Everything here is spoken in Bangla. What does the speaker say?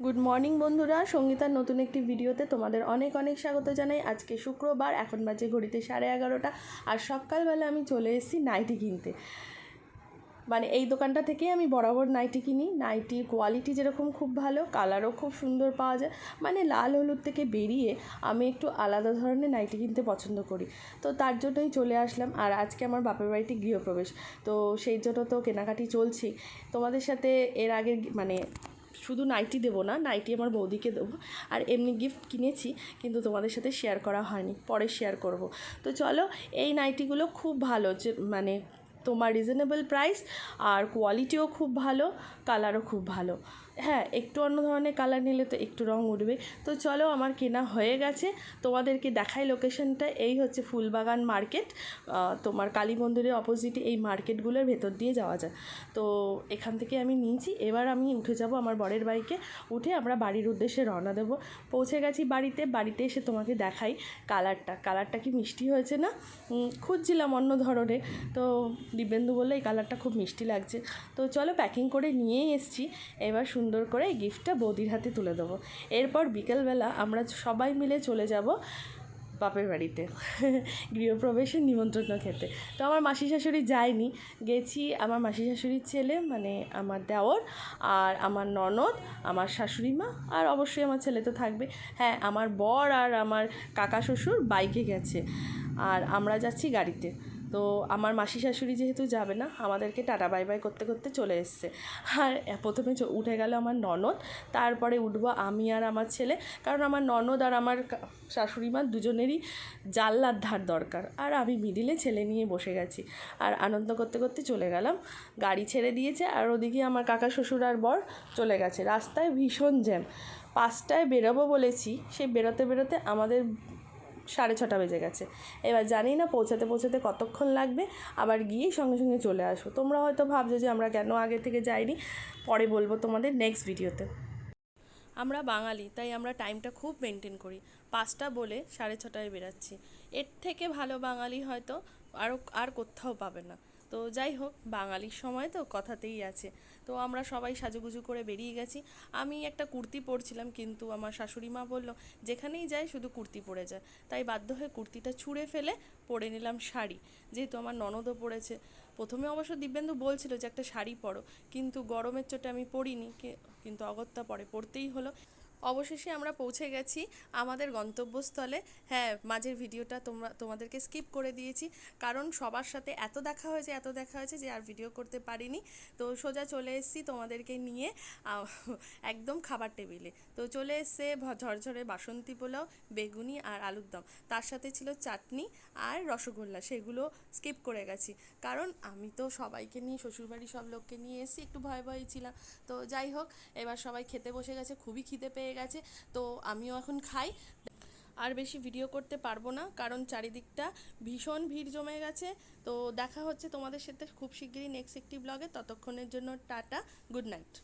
গুড মর্নিং বন্ধুরা। সঙ্গীতার নতুন একটি ভিডিওতে তোমাদের অনেক অনেক স্বাগত জানাই। আজকে শুক্রবার, এখন বাজে ঘড়িতে সাড়ে এগারোটা। আর সকালবেলা আমি চলে এসেছি নাইটি কিনতে। মানে এই দোকানটা থেকেই আমি বরাবর নাইটি কিনি। নাইটির কোয়ালিটি যেরকম খুব ভালো, কালারও খুব সুন্দর পাওয়া যায়। মানে লাল হলুদ থেকে বেরিয়ে আমি একটু আলাদা ধরনের নাইটি কিনতে পছন্দ করি। তো তার জন্যই চলে আসলাম। আর আজকে আমার বাপের বাড়িতে গৃহপ্রবেশ। তো সেই জন্য তো কেনাকাটি চলছেই তোমাদের সাথে এর আগে মানে শুধু নাইটি দেবো না, নাইটি আমার বৌদিকে দেবো। আর এমনি গিফট কিনেছি, কিন্তু তোমাদের সাথে শেয়ার করা হয়নি, পরে শেয়ার করব। তো চলো, এই নাইটিগুলো খুব ভালো, যে মানে তোমার রিজনেবল প্রাইস আর কোয়ালিটিও খুব ভালো কালারও খুব ভালো। হ্যাঁ একটু অন্য ধরনের কালার নিলে তো একটু রং উঠবে। তো চলো, আমার কেনা হয়ে গেছে। তোমাদেরকে দেখাই লোকেশনটা এই হচ্ছে ফুলবাগান মার্কেট তোমার কালী মন্দিরের অপোজিটে এই মার্কেটগুলোর ভেতর দিয়ে যাওয়া যায়। তো এখান থেকে আমি নিয়েছি। এবার আমি উঠে যাব আমার বরের বাইকে উঠে আমরা বাড়ির উদ্দেশ্যে রওনা দেবো। পৌঁছে গেছি বাড়িতে। বাড়িতে এসে তোমাকে দেখাই কালারটা কালারটা কি মিষ্টি হয়েছে না? খুঁজছিলাম অন্য ধরনের। তো দিব্যেন্দু বলল, এই কালারটা খুব মিষ্টি লাগছে। তো চলো প্যাকিং করে নিয়েই এসছি। এবার সুন্দর করে এই গিফটটা বৌদির হাতে তুলে দেবো। এরপর বিকেলবেলা আমরা সবাই মিলে চলে যাব বাপের বাড়িতে, গৃহপ্রবেশের নিমন্ত্রণ খেতে। তো আমার মাসি শাশুড়ি যায়নি, গেছি আমার মাসি শাশুড়ির ছেলে মানে আমার দেওর আর আমার ননদ, আমার শাশুড়ি মা আর অবশ্যই আমার ছেলে তো থাকবে। হ্যাঁ আমার বর আর আমার কাকা শ্বশুর বাইকে গেছে। আর আমরা যাচ্ছি গাড়িতে। তো আমার মাসি শাশুড়ি যেহেতু যাবে না, আমাদেরকে টাটা বাই বাই করতে করতে চলে এসছে। আর প্রথমে উঠে গেল আমার ননদ, তারপরে উঠবো আমি আর আমার ছেলে, কারণ আমার ননদ আর আমার কা- শাশুড়ি মা দুজনেরই জানলার ধার দরকার। আর আমি মিডিলে ছেলে নিয়ে বসে গেছি। আর আনন্দ করতে করতে চলে গেলাম, গাড়ি ছেড়ে দিয়েছে, আর ওদিকে আমার কাকা শ্বশুর আর বর চলে গেছে। রাস্তায় ভীষণ জ্যাম, পাঁচটায় বেরোবো বলেছি, সে বেরোতে বেরোতে আমাদের সাড়ে ছটা বেজে গেছে। এবার জানি না পৌঁছাতে পৌঁছাতে কতক্ষণ লাগবে, আবার গিয়েই সঙ্গে সঙ্গে চলে আসব তোমরা হয়তো ভাবছ যে আমরা কেন আগে থেকে যাইনি, পরে বলব তোমাদের নেক্সট ভিডিওতে আমরা বাঙালি, তাই আমরা টাইমটা খুব মেনটেন করি। পাঁচটা বলে সাড়ে ছটায় বেরাচ্ছি। এর থেকে ভালো বাঙালি হয়তো আরও আর কোথাও পাবে না। তো যাই হোক, বাঙালির সময় তো কথাতেই আছে। তো আমরা সবাই সাজুগুজু করে বেরিয়ে গেছি। আমি একটা কুর্তি পরছিলাম, কিন্তু আমার শাশুড়ি মা বলল, যেখানেই যাই শুধু কুর্তি পরে যায় তাই বাধ্য হয়ে কুর্তিটা ছুঁড়ে ফেলে পরে নিলাম শাড়ি। যেহেতু আমার ননদও পরেছে, প্রথমে অবশ্য দিব্যেন্দু বলছিল যে, একটা শাড়ি পরো। কিন্তু গরমের চোটে আমি পরিনি কিন্তু অগত্যা পরে, পরতেই হলো। অবশেষে আমরা পৌঁছে গেছি আমাদের গন্তব্যস্থলে। হ্যাঁ মাঝের ভিডিওটা তোমরা, তোমাদেরকে স্কিপ করে দিয়েছি। কারণ সবার সাথে এত দেখা হয়েছে, এত দেখা হয়েছে যে আর ভিডিও করতে পারিনি। তো সোজা চলে এসেছি তোমাদেরকে নিয়ে একদম খাবার টেবিলে। তো চলে এসছে ঝরঝরে বাসন্তী পোলাও, বেগুনি আর আলুর দম। তার সাথে ছিল চাটনি আর রসগোল্লা, সেগুলো স্কিপ করে গেছি। কারণ আমি তো সবাইকে নিয়ে শ্বশুরবাড়ি সব লোককে নিয়ে এসেছি, একটু ভয় ভয়ে ছিলাম। তো যাই হোক, এবার সবাই খেতে বসে গেছে, খুবই খিদে পেয়ে গেছে, তো আমিও এখন খাই। আর বেশি ভিডিও করতে পারব না, কারণ চারিদিকটা ভীষণ ভিড় জমে গেছে। তো দেখা হচ্ছে তোমাদের সাথে খুব শিগগিরই নেক্সট একটি ব্লগে ততক্ষণের জন্য টাটা গুড নাইট